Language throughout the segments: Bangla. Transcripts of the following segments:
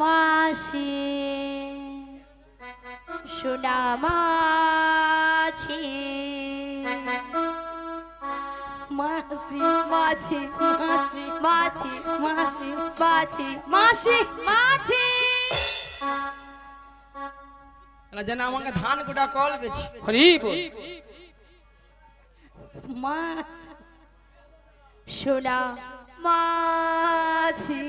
মাসি। সোনা মাছি মাসি মাছি মাসি মাছি মাসি মাছি মাসি মাছি যেন আমাকে ধান গোটা কল পেছি হরি বল। মাস সোনা মাছি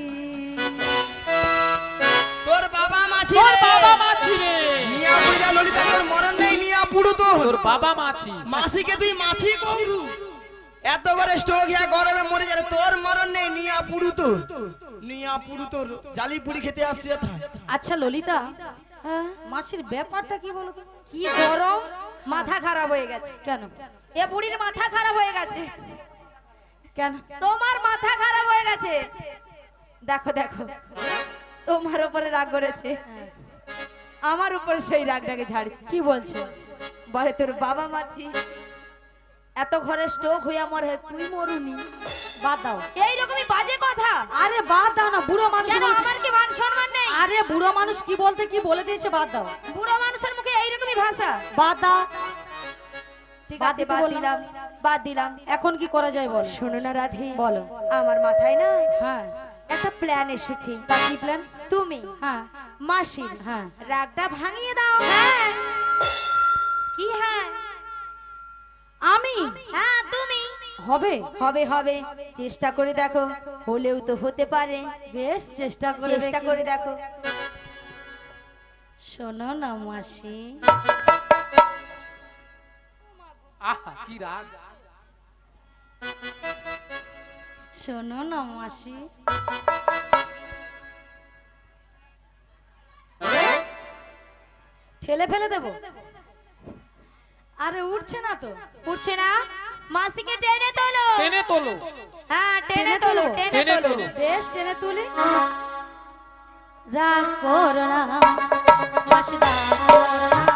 তোর বাবা মাছি তোর বাবা মাছি রে মিয়া বুড়া ললিতা তোর মরণ নেই মিয়া পুরো তো। তোর বাবা মাছি মাসিকে তুই মাছি কৌরু। এত করে স্ট্রোক হ্যাঁ গরমে মরে যাবে তোর মরণ নেই নিয়া পুরু তোর নিয়া পুরু তোর জালি পুরি খেতে আসছে আচ্ছা ললিতা হ্যাঁ? মাসির ব্যাপারটা কি বলো কি গরম? মাথা খারাপ হয়ে গেছে। কেন? এ বুড়ির মাথা খারাপ হয়ে গেছে। কেন? তোমার মাথা খারাপ হয়ে গেছে। দেখো দেখো। তোমার উপরে রাগ করেছে। আমার উপর সেই রাগটাকে ঝাড়ছে। কি বলছো? বলে তোর বাবা মাছি এত ঘরে স্ট্রোক হইয়া মরে তুই মরুনি। বাদ দাও। এইরকমই বাজে কথা। আরে বাদ দাও না বুড়ো মানুষ আমার কি মান সম্মান নেই? আরে বুড়ো মানুষ কি বলতে কি বলে দিয়েছে বাদ দাও। বুড়ো মানুষের মুখে এইরকমই ভাষা। বাদ দাও। ঠিক আছে বাদ দিলাম বাদ দিলাম। এখন কি করা যায় বল? শোনো না রাধে বলো। আমার মাথায় না হ্যাঁ। একটা প্ল্যান এসেছে। তা কি প্ল্যান তুমি হ্যাঁ। মাসির হ্যাঁ। রাগটা ভাঙিয়ে দাও। হ্যাঁ। কি হ্যাঁ? আমি? হ্যাঁ তুমি। হবে। হবে হবে। চেষ্টা করে দেখো হলেও তো হতে পারে। বেশ চেষ্টা করে চেষ্টা করে দেখো। শোনো না মাসি। আহা কি রাগ। শোনো না মাসি। ঠেলে ফেলে দেবো? আরে উঠছে না তো। উঠছে না? মাসিকে টেনে তোলো। টেনে তোলো। হ্যাঁ টেনে তোলো টেনে তোলো। বেশ টেনে তুলি। রাগ করো না। মাসি রাগ করো না,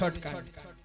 পুরি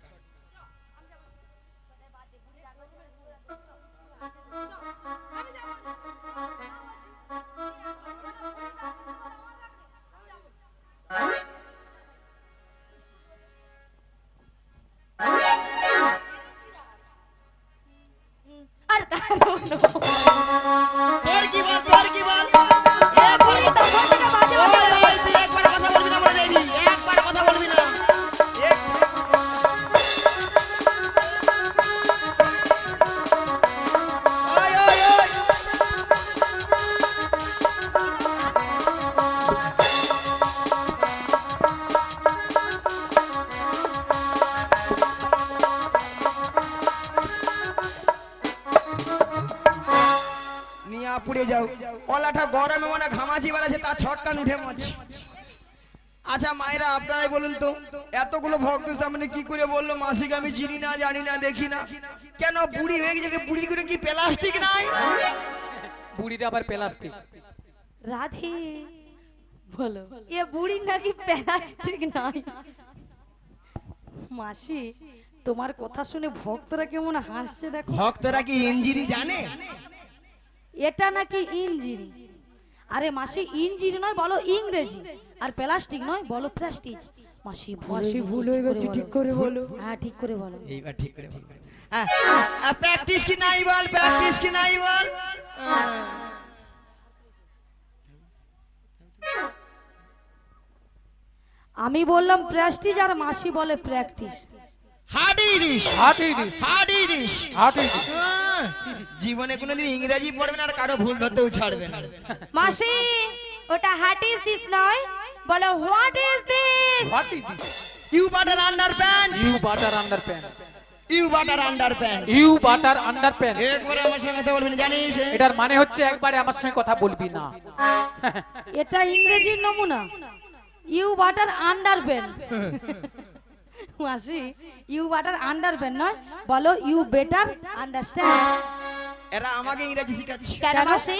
বেড়াচ্ছে উঠে মাছি। আচ্ছা মায়েরা আপনারাই বলুন তো এতগুলো ভক্ত সামনে কি করে বলল? মাসিকে আমি চিনি না জানি না দেখি না। কেন বুড়ি হয়ে গেছে? বুড়ি করে কি প্লাস্টিক নাই? বুড়িটা আবার প্লাস্টিক। রাধে বলো এ বুড়ির নাকি প্লাস্টিক নাই? মাসি তোমার কথা শুনে ভক্তরা কেমন হাসছে দেখো। ভক্তরা কি ইঞ্জিরি জানে? এটা নাকি ইঞ্জিরি? আরে মাসি ইঞ্জিরি নয় বলো ইংরেজি। আর প্লাস্টিক নয় বলো প্লাস্টিক মাসি মাসি ভুল হয়ে গেছে ঠিক করে বলো। হ্যাঁ ঠিক করে বলো। এইবার ঠিক করে বলবেন প্র্যাকটিস কি নাই বল প্র্যাকটিস কি নাই বল? আমি বললাম প্রেস্টিজ আর মাসি বলে প্র্যাকটিস। হাডি দিস হাঁটি দিস হাডি দিস হাঁটি দিস জীবনে কোনোদিন ইংরেজি পড়বে না আর কারও ভুল ধরতেও ছাড়বে না। মাসি ওটা হাট ইজ দিস নয় বলো হোয়াট ইজ দিস? হাঁটি this? You butter under pant. You butter under pant. You butter under pant. You butter under pant. একবার আমার সঙ্গে কথা বলবি না, জানিস? এটার মানে হচ্ছে একবারে আমার সঙ্গে কথা বলবি না। এটা ইংরেজির নমুনা। ইউ বাটার আন্ডার পেন মাসি ইউ বাটার নয়? বলো ইউ বেটার আন্ডারস্ট্যান্ড এরা আমাকে ইংরেজি শিখাচ্ছে। কেন মাসি?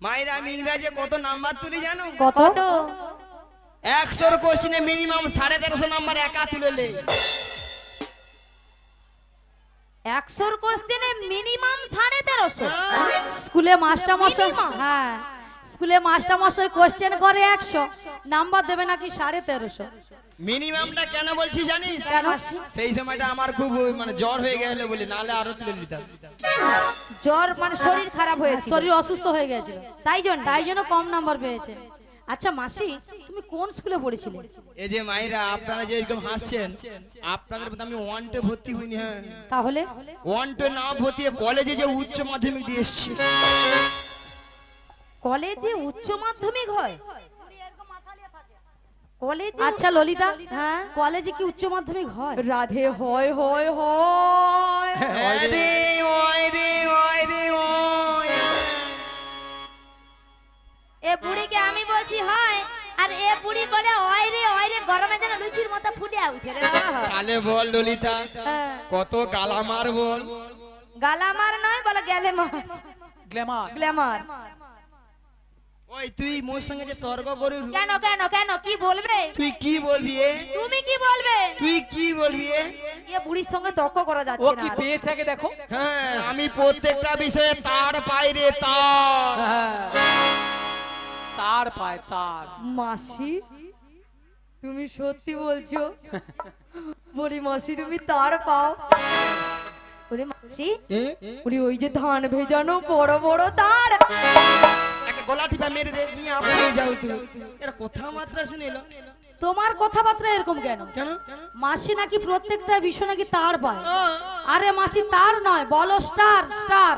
মায়েরা আমি ইংরেজি কত নাম্বার তুলি জানো? কত? একশোর কোশ্চিনে মিনিমাম সাড়ে তেরোশো নাম্বার একা তুলে লে একশোর কোশ্চেনে মিনিমাম সাড়ে তেরোশো? স্কুলে মাস্টার মশাই? হ্যাঁ। স্কুলে মাস্টার মশাই কোশ্চেন করে একশো। নাম্বার দেবে নাকি সাড়ে তেরোশো? মিনিমামটা কেন বলছি জানিস? সেই সময়টা আমার খুব মানে জ্বর হয়ে গেলে বলি নালে আরও তুলে নিতাম জ্বর মানে শরীর খারাপ হয়েছে শরীর অসুস্থ হয়ে গেছিল তাই জন্য? তাই জন্য কম নাম্বার পেয়েছে। আচ্ছা মাসি তুমি কোন স্কুলে পড়েছিলে? এই যে মায়েরা আপনারা যে এরকম হাসছেন আপনাদের মধ্যে আমি ওয়ানটে ভর্তি হইনি হ্যাঁ। তাহলে? ওয়ানটে না ভর্তি হয়ে কলেজে যে উচ্চ মাধ্যমিক দিয়ে এসেছি। কলেজে উচ্চ মাধ্যমিক হয়? কলেজে? আচ্ছা ললিতা হ্যাঁ? কলেজে কি উচ্চ মাধ্যমিক হয়? রাধে হয় হয় হয়। রে এ বুড়িকে আমি বলছি হয়। আর এ বুড়ি বলে ওই রে ওই রে। গরমে যেন লুচির মতো ফুটে উঠে রে। তাহলে বল ললিতা হ্যাঁ। কত গালামার বল? গালামার নয় বলে গেলে গ্ল্যামার। গ্ল্যামার। ওই তুই মোর সঙ্গে যে তর্ক করি কেন কেন কেন? কি বলবে? তুই কি বলবি এ? তুমি কি বলবে? তুই কি বলবি এ? এ বুড়ির সঙ্গে তর্ক করা যাচ্ছে কি না আর। পেয়েছে আগে দেখো? হ্যাঁ আমি প্রত্যেকটা বিষয়ে তার পাই রে তার। হ্যাঁ। তার পায় তার। মাসি তুমি সত্যি বলছো? বলি মাসি তুমি তার পাও। ওরে মাসি এ? ওরে ওই যে ধান ভেজানো বড় বড় তার। গলা টিপা মেরে দে নিয়ে আপনি যাও তুই। এর কথা মাত্রা তোমার কথাবার্তা এরকম কেন? কেন? মাসি নাকি প্রত্যেকটা বিষয় নাকি তার পায় আরে মাসি তার নয় বলো স্টার স্টার।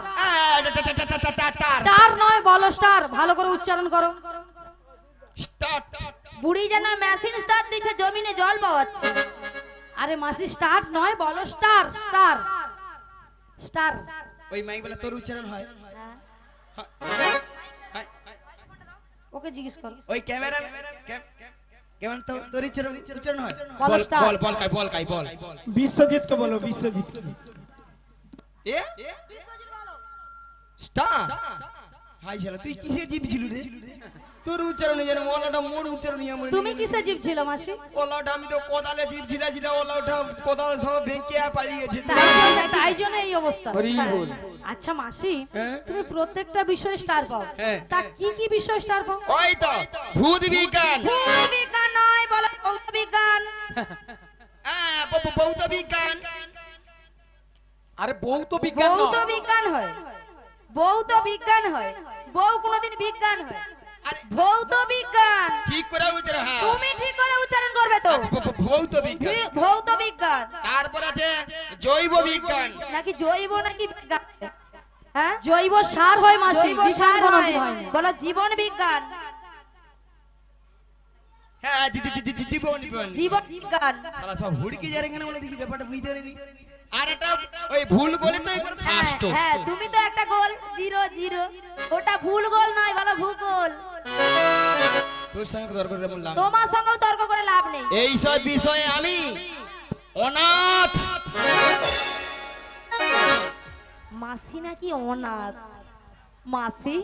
টার। নয় বলো স্টার ভালো করে উচ্চারণ করো। বুড়ি যেন মেশিন স্টার্ট দিচ্ছে জমিনে জল পাওয়াচ্ছে। আরে মাসি স্টার নয় বলো স্টার স্টার। স্টার। ওই মাইক বলে তোর উচ্চারণ হয়। হয়। ওকে জিজ্ঞেস কর। ওই ক্যামেরা কেমন তো তোর উচ্চারণ উচ্চারণ হয়? বল বল বল কাই বল কাই বল। বিশ্বজিৎকে বলো বিশ্বজিৎ এ? বিশ্বজিৎ বলো। স্টার। হাই শালা তুই কিসে জীব ছিল রে? তোর উচ্চারণ জানো ওলাটা মোর উচ্চারণ আমার তুমি কিসে জীব ছিল মাসি? ওলাটা আমি তো কোদালে জীব ছিল ছিল ওলাটা কোদাল সব ভেঙে পালিয়ে গেছে তাই জন্য এই অবস্থা। হরি বল। আচ্ছা মাসি হ্যাঁ? তুমি প্রত্যেকটা বিষয়ে স্টার পাও। হ্যাঁ। তা কি কি বিষয় স্টার পাও? ওই তো ভূত বিজ্ঞান। ভূত বিজ্ঞান নয় বলো ভৌত বিজ্ঞান হ্যাঁ ভৌত বিজ্ঞান আরে বউ তো বিজ্ঞান ভৌত বিজ্ঞান হয়। ভৌত বিজ্ঞান হয়। বউ কোনোদিন বিজ্ঞান হয়। ভৌত বিজ্ঞান। ঠিক করে উচ্চারণ হ্যাঁ। তুমি ঠিক করে উচ্চারণ করবে তো। ব- ব- ভৌত বিজ্ঞান। ভৌত বিজ্ঞান। তারপর আছে জৈব বিজ্ঞান। নাকি জৈব নাকি বিজ্ঞান? হ্যাঁ? জৈব সার হয় মাসি সার বলো জীবন বিজ্ঞান। হ্যাঁ জি- জি- জি- জি- জি- জীবন জীবন জীবন বিজ্ঞান। সব হুড়কি যার এখানে বলে দেখি ব্যাপারটা বুঝতে পারিনি। আর এটা ওই ভুল করে তো হ্যাঁ, ফার্স্ট হ্যাঁ তুমি তো একটা গোল জিরো জিরো। ওটা ভুল গোল নয় বলো ভূগোল তোর সঙ্গে দরকার করে বললাম। তোমার সঙ্গেও তর্ক করে লাভ নেই। এই সব বিষয়ে আমি অনাথ। মাসি নাকি অনাথ? মাসি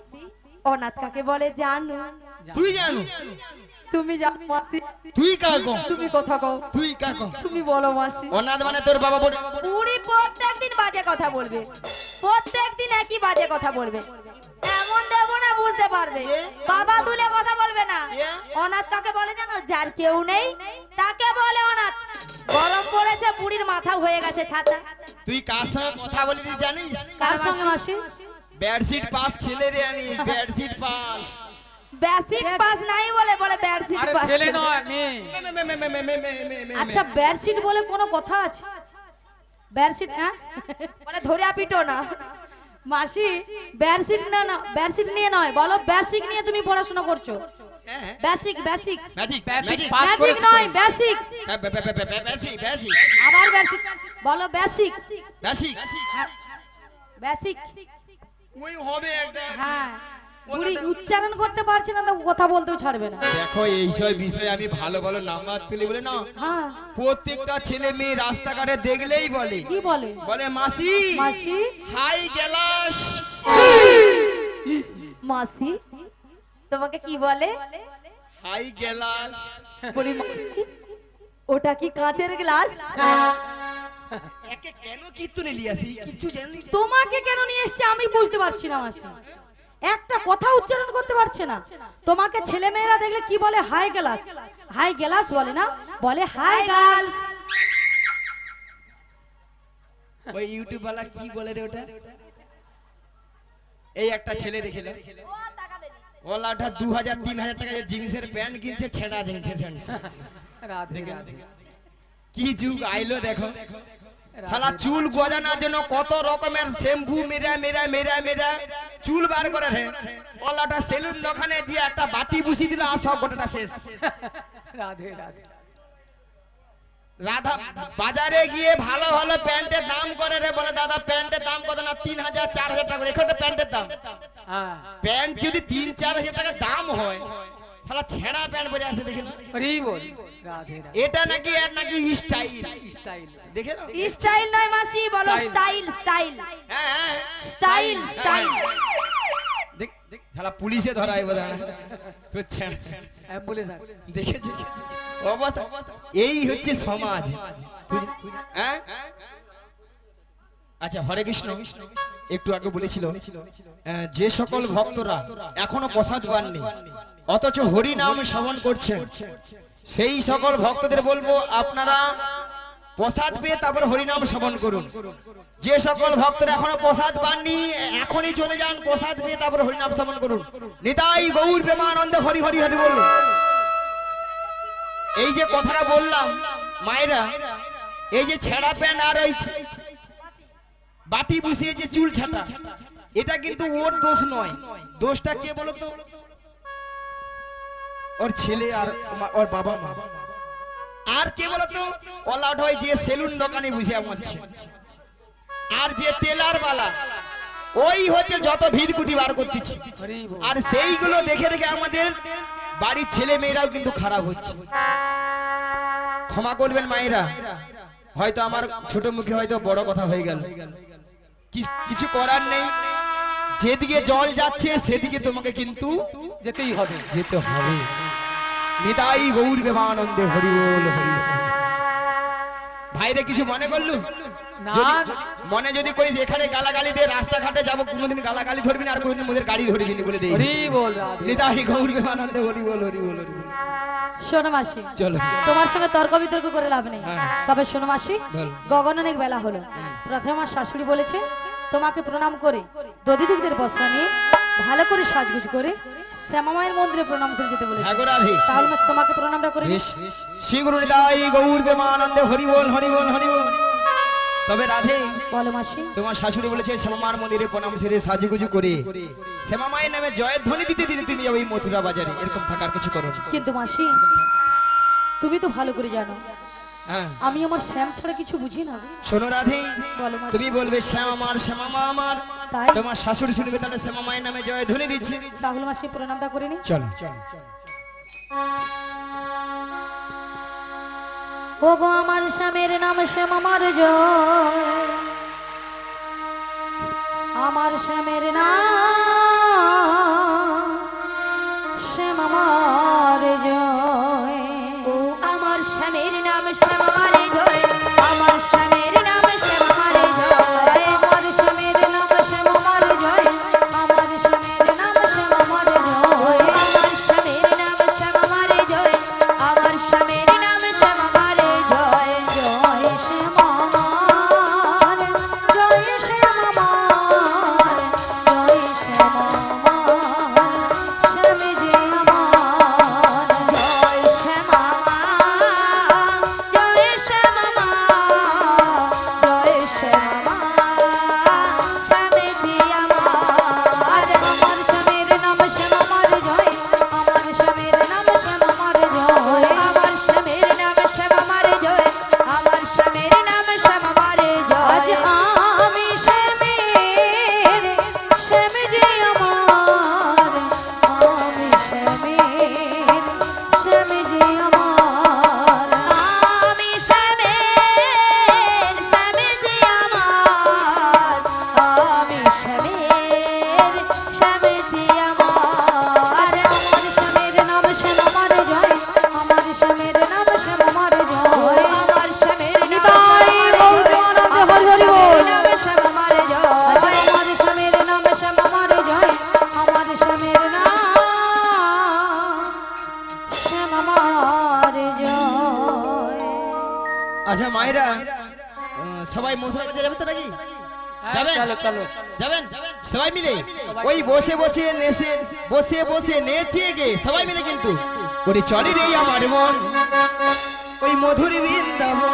অনাথ কাকে বলে জানো? তুই জানো? তুমি জানো মাসি। তুই কাকো তুমি কথা কও। তুই কাকো তুমি বলো মাসি। অনাথ মানে তোর বাবা বলে বুড়ি প্রত্যেকদিন বাজে কথা বলবে। প্রত্যেকদিন একই বাজে কথা বলবে। এমন দেব না বুঝতে পারবে। বাবা তুলে কথা বলবে না। অনাথ কাকে বলে জানো? যার কেউ নেই তাকে বলে অনাথ। গরম পড়েছে বুড়ির মাথা হয়ে গেছে ছাতা। তুই কার সঙ্গে কথা বলিস জানিস? কার সঙ্গে মাসি? বেডশিট পাস ছেলে রে আমি বেডশিট পাস। বেসিক পাস নাই বলে বলে বেডশিট পাস ছেলে নয় মেয়ে আচ্ছা বেডশিট বলে কোনো কথা আছে? বেডশিট হ্যাঁ? বলে ধরে পিটো না। মাসি বেডশিট না না বেডশিট নিয়ে নয় বলো বেসিক নিয়ে তুমি পড়াশোনা করছ। বেসিক বেসিক ম্যাজিক ম্যাজিক নয় বেসিক বেসিক বেসিক আবার বেসিক বলো বেসিক বেসিক বেসিক ওই হবে একটা। হ্যাঁ। বুড়ি উচ্চারণ করতে পারছে না কথা বলতেও ছাড়বে না। দেখো এইসব বিষয়ে আমি ভালো ভালো নাম্বার তুলি বলে না হ্যাঁ। প্রত্যেকটা ছেলে মেয়ে রাস্তাঘাটে দেখলেই বলে। কি বলে? বলে মাসি মাসি? হাই গেলাস। মাসি তোমাকে কি বলে? হাই গেলাস। বলি মাসি ওটা কি কাঁচের গ্লাস? একে কেন লিয়াসি কিছু জানি তোমাকে কেন নিয়ে এসছে আমি বুঝতে পারছি না মাসি। একটা কথা উচ্চারণ করতে পারছে না। তোমাকে ছেলে মেয়েরা দেখলে কি বলে? হাই গ্লাস হাই গ্লাস বলে না? বলে হাই গার্লস ওই ইউটিউব वाला কি বলে রে ওটা? এই একটা ছেলে দেখিল দু হাজার তিন হাজার টাকা জিন্সের প্যান্ট কিনছে ছেঁড়া জিন্সের প্যান্ট। কি যুগ আইলো দেখো। শালা চুল গজানোর জন্য কত রকমের শ্যাম্পু মেরা মেরা মেরা মেরা চুল বার করে রে। ওলাটা সেলুন দোকানে যে একটা বাটি বুসি দিল আর সব গোটাটা শেষ। রাধে রাধে। রাধা বাজারে গিয়ে ভালো ভালো প্যান্টের দাম করে রে বলে দাদা প্যান্টের দাম কত না? তিন হাজার চার হাজার টাকা এখানে প্যান্টের দাম। হ্যাঁ। প্যান্ট যদি তিন চার হাজার টাকা দাম হয় তাহলে ছেঁড়া প্যান্ট পরে আছে দেখে না? এটা নাকি এর নাকি স্টাইল স্টাইল দেখে না স্টাইল নয় মাসি বলো স্টাইল। স্টাইল হ্যাঁ হ্যাঁ। Style style. দেখ দেখ শালা পুলিশে ধরা হয় অ্যাম্বুলেন্স এই হচ্ছে সমাজ। হ্যাঁ? আচ্ছা হরে কৃষ্ণ। একটু আগে বলেছিল যে সকল ভক্তরা এখনও প্রসাদ পাননি অথচ হরি নাম শ্রবণ করছেন সেই সকল ভক্তদের বলব আপনারা প্রসাদ পেয়ে তারপর হরিনাম শ্রবণ করুন। যে সকল ভক্তরা এখনও প্রসাদ পাননি, এখনই চলে যান, প্রসাদ পেয়ে তারপর হরিনাম শ্রবণ করুন। নিতাই গৌর প্রেমানন্দ হরি হরি হরি বলুন। এই যে কথাটা বললাম, মায়েরা, এই যে ছেঁড়া প্যান্ট আর এই বাটি বসিয়ে যে চুল ছাটা, এটা কিন্তু ওর দোষ নয়। দোষটা কে বলো তো ওর ছেলে আর ওর বাবা মা। আর কে বলো তো অলাউট হয় যে সেলুন দোকানে বসে আমছে আর যে টেলার বালা ওই হচ্ছে যত ভিড় কুটি বার করতেছি। আর সেইগুলো দেখে দেখে আমাদের বাড়ির ছেলে মেয়েরাও কিন্তু খারাপ হচ্ছে। ক্ষমা করবেন মায়েরা হয়তো আমার ছোট মুখে হয়তো বড় কথা হয়ে গেল। কিছু করার নেই। যেদিকে জল যাচ্ছে সেদিকে তোমাকে কিন্তু যেতেই হবে। যেতে হবে। নিতাই গৌর প্রেমানন্দে হরি বল হরি ভাইরে কিছু মনে করলু। মনে যদি করিস এখানে গালাগালি দিয়ে রাস্তাঘাটে যাব কোনোদিন গালাগালি ধরবি না আর কোনোদিন মোদের গাড়ি ধরবি না বলে দেই। হরি বল রাধে। নিতাই গৌর প্রেমানন্দে হরি বল হরি বল হরি বল। শোনো মাসি চলো। তোমার সঙ্গে তর্ক বিতর্ক করে লাভ নেই। হ্যাঁ। তবে শোনো মাসি গগন অনেক বেলা হলো। প্রথমে আমার শাশুড়ি বলেছে তোমাকে প্রণাম করে বস্ত্র নিয়ে ভালো করে সাজগুজ করে শ্যামামায়ের মন্দিরে প্রণাম করে যেতে বলেছে। হ্যাঁ গো রাধে। তাহলে মাসি তোমাকে প্রণামটা করে শ্রী গুরু নিতাই গৌর প্রেমানন্দে হরি বল হরি বল হরি বল তবে রাধে বলো মাসি। তোমার শাশুড়ি বলেছে শ্যামামার মন্দিরে প্রণাম সেরে সাজুগুজু করে। শ্যামা মায়ের নামে জয়ের ধ্বনি দিতে দিতে তুমি এই মথুরা বাজারে এরকম থাকার কিছু করো কিন্তু মাসি তুমি তো ভালো করে জানো। হ্যাঁ। আমি আমার শ্যাম ছাড়া কিছু বুঝি না। শোনো রাধে তুমি বলবে শ্যাম আমার শ্যামামা আমার। তাই তোমার শাশুড়ি শুনবে তাহলে শ্যামা মায়ের নামে জয় ধ্বনি দিচ্ছি। তাহলে মাসি প্রণামটা করে নি। চলো। ও গো আমার স্বামীর নাম শ্যামা আমার জয়। আমার স্বামীর নাম বসে নেচে গে। সবাই মিলে কিন্তু। ওটি চলে রে আমার মন। ওই মধুর বৃন্দাবন।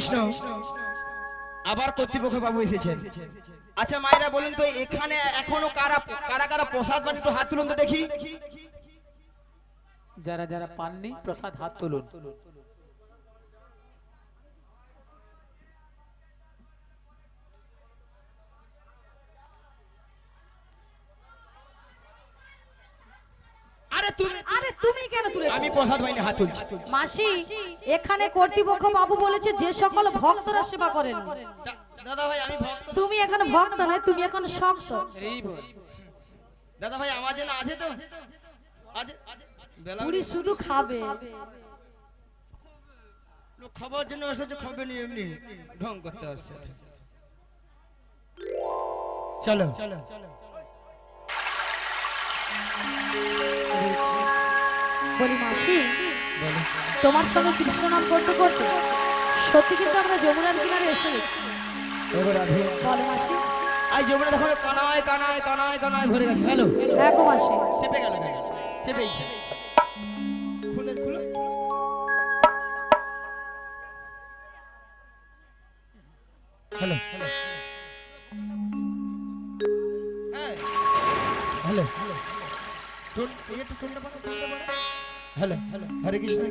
কৃষ্ণ। আবার কর্তৃপক্ষ বাবু এসেছেন। আচ্ছা মায়েরা, বলুন তো, এখানে এখনও কারা কারা কারা প্রসাদ পান একটু হাত তুলুন তো দেখি। যারা যারা পাননি, প্রসাদ হাত তুলুন। আরে তুমি আরে তুমি কেন তুলে আমি প্রসাদ হাত তুলছি। মাসি এখানে কর্তৃপক্ষ বাবু বলেছে যে সকল ভক্তরা সেবা করেন। দাদা ভাই আমি ভক্ত। তুমি এখন ভক্ত নয় তুমি এখন দাদা ভাই আমার জন্য আছে তো? আছে। পুরি শুধু খাবে। লোক খাবার জন্য আসছে খাবে নি এমনি ঢং করতে আসছে। চলো। চলো চলো। তোমার সঙ্গে কৃষ্ণ নাম করতে করতে সত্যি কিন্তু আমরা যমুনার কিনারে এসে গেছি। বলো আই যমুনা দেখো কানায় কানায় কানায় কানায় ভরে গেছে। হ্যালো। হ্যাঁ গো মাসি। চেপে গেল চেপেইছে Hare Krishna.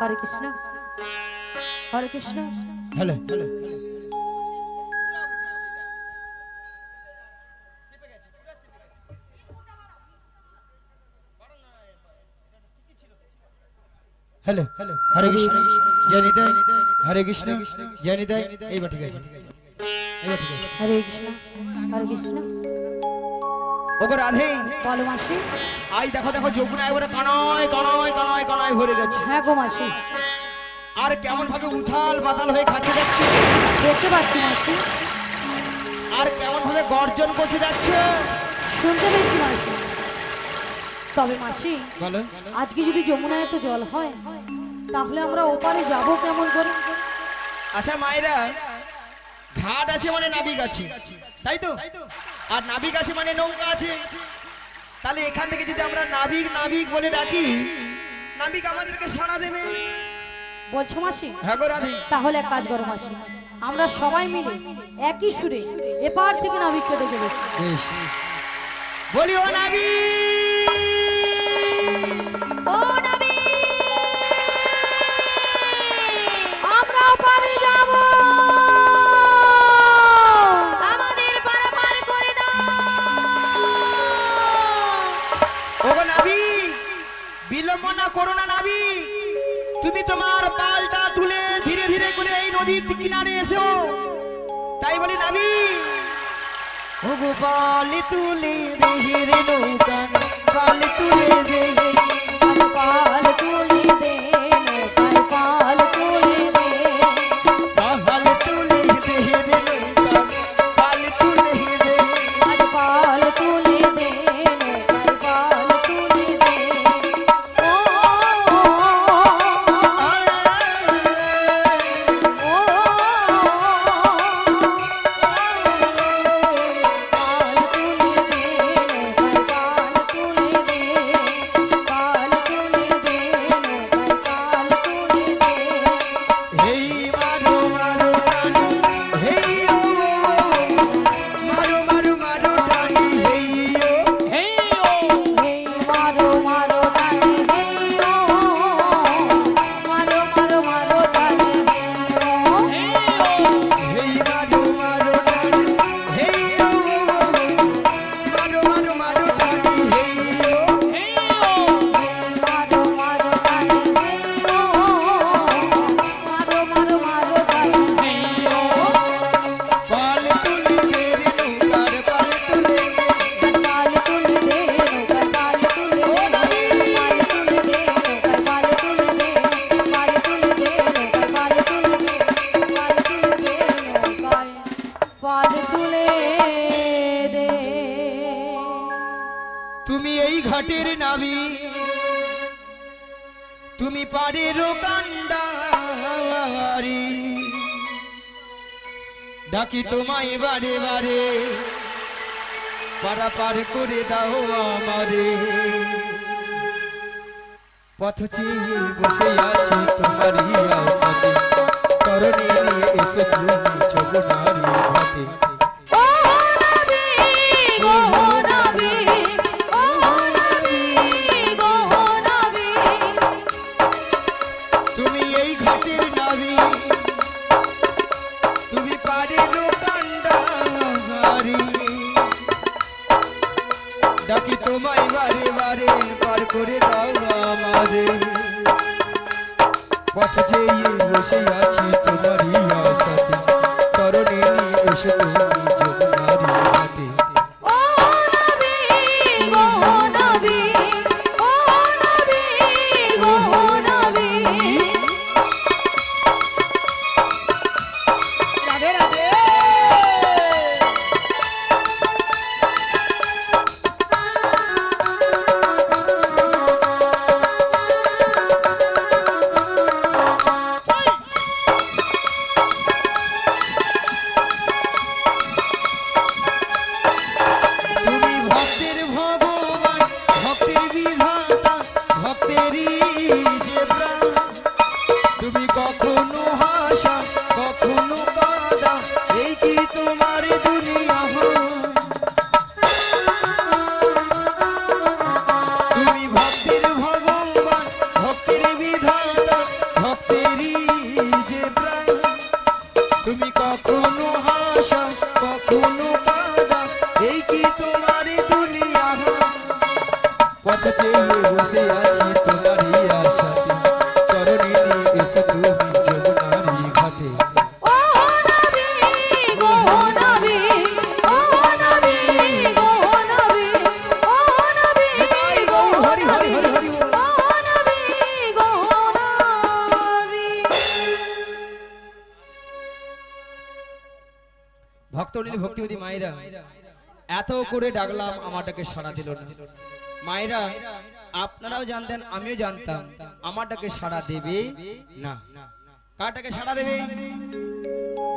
Hare Krishna. Hare Krishna. Hello, hello. Hello. Hello. Hare Krishna. জয় নিতাই। হরে কৃষ্ণ। জয় নিতাই। এইবার ঠিক আছে। এইবার ঠিক আছে। হরে কৃষ্ণ। হরে কৃষ্ণ। ওগো রাধে। বলো মাসি। আই দেখো দেখো যমুনা একবারে কানায় কানায় কানায় কানায় ভরে গেছে। হ্যাঁ গো মাসি। আর কেমন ভাবে উথাল পাতাল হয়ে খাচ্ছে যাচ্ছে দেখতে পাচ্ছি মাসি। আর কেমন ভাবে গর্জন করছে যাচ্ছে শুনতে পেয়েছি মাসি। তবে মাসি বলো। আজকে যদি যমুনায় এত জল হয় তাহলে আমরা ওপারে যাব কেমন করে? আচ্ছা মায়েরা ঘাট আছে মানে নাবিক আছে। তাই তো? আর নাবিক আছে মানে নৌকা আছে। তাহলে এখান থেকে যদি আমরা নাবিক নাবিক বলে ডাকি নাবিক আমাদেরকে সাড়া দেবে। বলছো মাসি? হ্যাঁ গো রাধি। তাহলে এক কাজ করো মাসি আমরা সবাই মিলে একই সুরে এপার থেকে নাবিক ডেকে দেখি বেশ। বলি ও নাবিক! তোমার পালটা তুলে ধীরে ধীরে করে এই নদীর কিনারে এসো। তাই বলি নামি। পালি তুলে ধীরে নৌকা, পাল তুলে দে পাল হেই মারো বারে বারে পারাপার করে দাও আমারে। পথ চেয়ে বসে আছি তোমারই আশাতে করণে এসে তুমি চবনারি ঘাটে। ডাকলাম আমারটাকে সাড়া দিল না। মায়েরা আপনারাও জানতেন আমিও জানতাম আমারটাকে সাড়া দেবে না। কারটাকে সাড়া দেবে?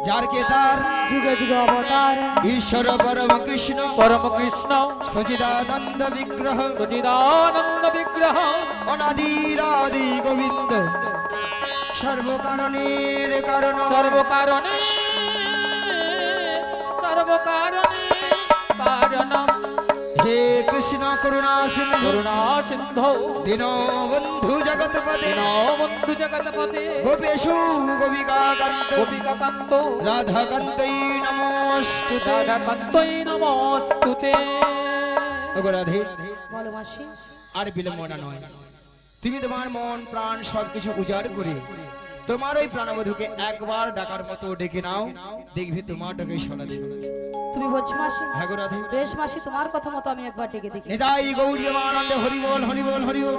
যার কে তার? যুগে যুগে অবতার। ঈশ্বর পরম কৃষ্ণ। পরম কৃষ্ণ। সচিদানন্দ বিগ্রহ। সচিদানন্দ বিগ্রহ। অনাদিরাদি গোবিন্দ। সর্বকারণের কারণ। সর্বকারণে সর্বকারণে করুণা সিন্ধু করুণা সিন্ধু দীন বন্ধু জগৎপদে। দীন বন্ধু জগৎপতে গোপেশু গোপিকাকান্ত। গোপিকাকান্ত। রাধাকান্তই নমস্তুতে। রাধাকান্তই নমস্তুতে। ওগো রাধে। বলো মাসি। আর বিলম্ব না নয়। তুমি তোমার মন প্রাণ সবকিছু উজাড় করে তোমার ওই প্রাণবধূকে একবার ডাকার মতো ডেকে নাও। দেখবি তোমার ডাকে সারা দেবে। তুমি বলছো মাসি হ্যাঁ গো রাধে। বেশ মাসি তোমার কথা মতো আমি একবার ডেকে দেখি। নিতাই গৌরী আনন্দে হরিবল হরিবল হরিবল।